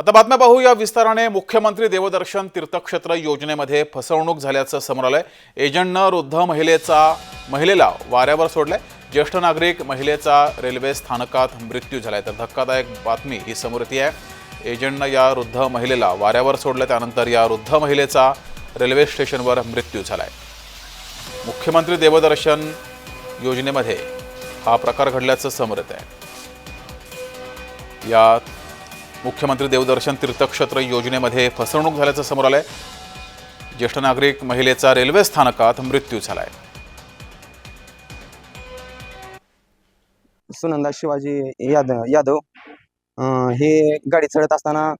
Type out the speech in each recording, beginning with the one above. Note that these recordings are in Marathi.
आता बातम्या पाहू या विस्ताराने. मुख्यमंत्री देवदर्शन तीर्थक्षेत्र योजनेमध्ये फसवणूक झाल्याचं समोर आलंय. एजंटनं वृद्ध महिलेचा महिलेला वाऱ्यावर सोडलंय. ज्येष्ठ नागरिक महिलेचा रेल्वे स्थानकात मृत्यू झालाय. तर धक्कादायक बातमी ही समोर येते. आहे एजंटनं या वृद्ध महिलेला वाऱ्यावर सोडलं त्यानंतर या वृद्ध महिलेचा रेल्वे स्टेशनवर मृत्यू झालाय. मुख्यमंत्री देवदर्शन योजनेमध्ये हा प्रकार घडल्याचं समोर येत आहे या मुख्यमंत्री देवदर्शन तीर्थक्षेत्र योजनेमध्ये फसवणूक झाल्याचं समोर आलंय. ज्येष्ठ नागरिक महिलेचा रेल्वे स्थानकात मृत्यू झालाय. सुनंदा शिवाजी यादव यादव अं, हे गाडी चढत असताना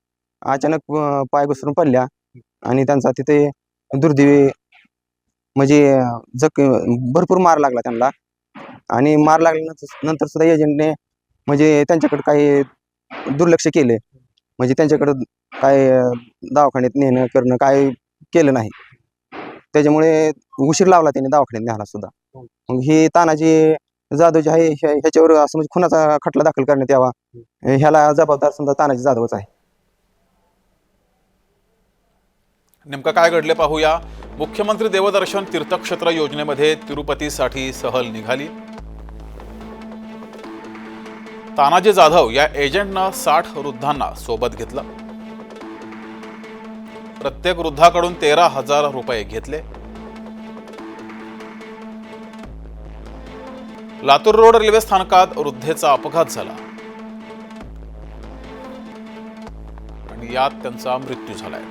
अचानक पाय घसरून पडल्या आणि त्यांचा तिथे दुर्दैवी म्हणजे जख भरपूर मार लागला त्यांना. आणि मार लागल्यानंतर नंतर सुद्धा एजंटने म्हणजे त्यांच्याकडे काही दुर्लक्ष केले. म्हणजे त्यांच्याकडं काय दवाखान्यात नेणं करणं काय केलं नाही. त्याच्यामुळे उशीर लावला त्यांनी दवाखान्यात न्यायला सुद्धा. मग ही तानाजी जाधव जे आहे ह्याच्यावर असं म्हणजे खुनाचा खटला दाखल करण्यात यावा. ह्याला जबाबदार समजा तानाजी जाधवच आहे. नेमकं काय घडले पाहूया. मुख्यमंत्री देवदर्शन तीर्थक्षेत्र योजनेमध्ये तिरुपतीसाठी सहल निघाली. तानाजी जाधव या एजंटनं साठ वृद्धांना सोबत घेतलं. प्रत्येक वृद्धाकडून तेरा हजार रुपये घेतले. लातूर रोड रेल्वे स्थानकात वृद्धेचा अपघात झाला. आणि यात त्यांचा मृत्यू झालाय.